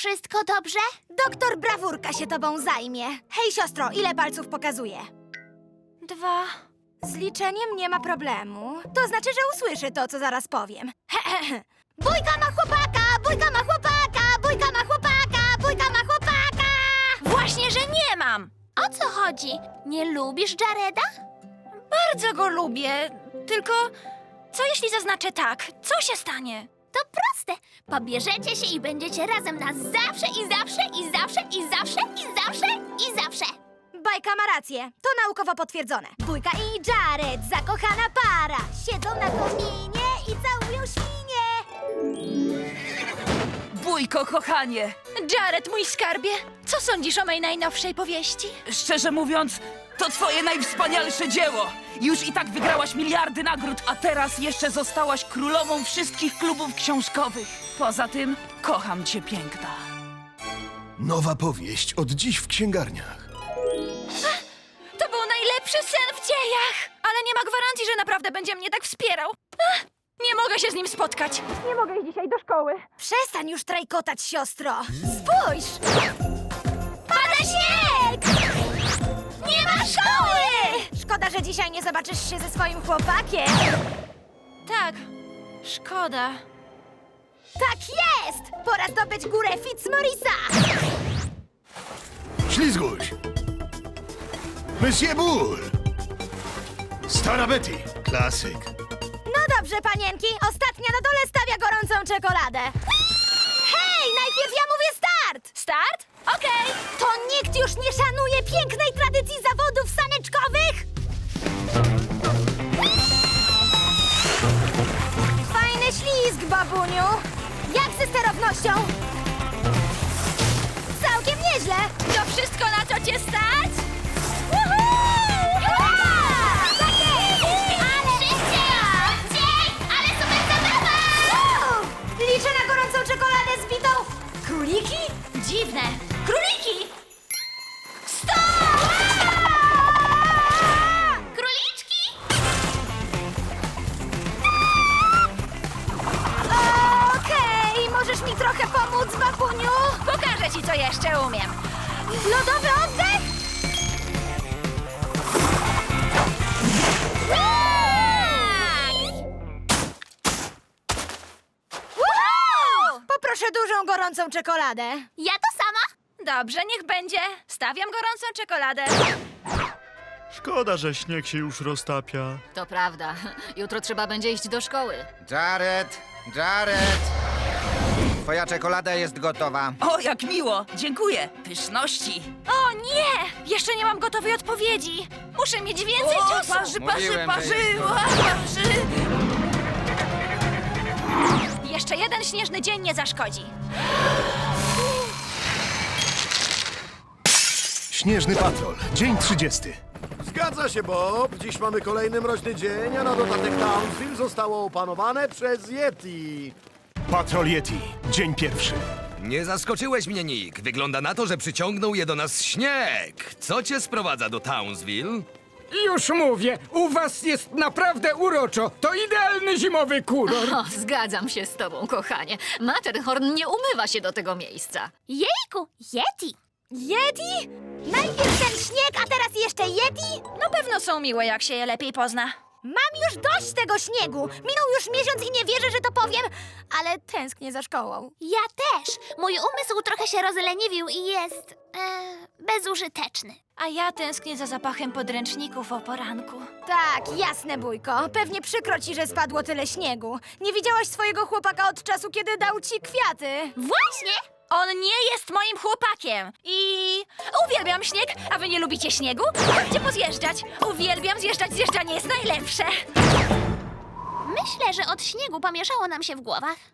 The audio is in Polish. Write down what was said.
Wszystko dobrze? Doktor Brawurka się tobą zajmie. Hej, siostro, ile palców pokazuje? Dwa. Z liczeniem nie ma problemu. To znaczy, że usłyszy to, co zaraz powiem. Bójka ma chłopaka, bójka ma chłopaka, bójka ma chłopaka, bójka ma chłopaka! Właśnie, że nie mam! O co chodzi? Nie lubisz Jareda? Bardzo go lubię. Tylko co jeśli zaznaczę tak? Co się stanie? To proste. Pobierzecie się i będziecie razem na zawsze i zawsze i zawsze i zawsze i zawsze i zawsze. Bajka ma rację. To naukowo potwierdzone. Bójka i Jared, zakochana para, siedzą na kominie i całują świnie. Bójko, kochanie! Jared, mój skarbie, co sądzisz o mojej najnowszej powieści? Szczerze mówiąc, to twoje najwspanialsze dzieło! Już i tak wygrałaś miliardy nagród, a teraz jeszcze zostałaś królową wszystkich klubów książkowych. Poza tym, kocham cię, piękna. Nowa powieść od dziś w księgarniach. To był najlepszy sen w dziejach! Ale nie ma gwarancji, że naprawdę będzie mnie tak wspierał. Ach, nie mogę się z nim spotkać. Nie mogę iść dzisiaj do szkoły. Przestań już trajkotać, siostro. Spójrz! Pada śnieg! Szkoły! Szkoda, że dzisiaj nie zobaczysz się ze swoim chłopakiem. Tak, szkoda. Tak jest! Pora zdobyć górę Fitzmorrisa! Ślizguś! Monsieur Bull! Stara Betty! Klasyk. No dobrze, panienki, ostatnia na dole stawia gorącą czekoladę. Hej, najpierw ja mówię start! Start? Okej. To nikt już nie szanuje pięknej tradycji zawodów ślizg, babuniu. Jak ze sterownością? Całkiem nieźle. To wszystko, na co cię stać? Tak jest! Ale szybciej! Ale super zabawa! Uuu! Liczę na gorącą czekoladę z bitą króliki? Dziwne. Króliki! Jeszcze umiem. Lodowy oddech? Woohoo! Poproszę dużą, gorącą czekoladę. Ja to sama? Dobrze, niech będzie. Stawiam gorącą czekoladę. Szkoda, że śnieg się już roztapia. To prawda. Jutro trzeba będzie iść do szkoły. Jared, Jared! Twoja czekolada jest gotowa. O, jak miło! Dziękuję! Pyszności! O nie! Jeszcze nie mam gotowej odpowiedzi. Muszę mieć więcej O, czasu. parzy, parzy, Mówiłem, że parzy, jest parzy! Jeszcze jeden śnieżny dzień nie zaszkodzi. Śnieżny patrol. Dzień 30. Zgadza się, Bob. Dziś mamy kolejny mroźny dzień, a na dodatek Townsville zostało opanowane przez Yeti. Patrol Yeti. Dzień pierwszy. Nie zaskoczyłeś mnie, Nick. Wygląda na to, że przyciągnął je do nas śnieg. Co cię sprowadza do Townsville? Już mówię, u was jest naprawdę uroczo. To idealny zimowy kuror. O, zgadzam się z tobą, kochanie. Matterhorn nie umywa się do tego miejsca. Jejku, Yeti! Yeti? Najpierw ten śnieg, a teraz jeszcze Yeti? Na pewno są miłe, jak się je lepiej pozna. Mam już dość tego śniegu. Minął już miesiąc i nie wierzę, że to powiem, ale tęsknię za szkołą. Ja też. Mój umysł trochę się rozleniwił i jest e, bezużyteczny. A ja tęsknię za zapachem podręczników o poranku. Tak, jasne, bójko. Pewnie przykro ci, że spadło tyle śniegu. Nie widziałaś swojego chłopaka od czasu, kiedy dał ci kwiaty. Właśnie! On nie jest moim chłopakiem. I uwielbiam śnieg, a wy nie lubicie śniegu? Chodźcie pozjeżdżać. Uwielbiam zjeżdżać, zjeżdżanie jest najlepsze. Myślę, że od śniegu pomieszało nam się w głowach.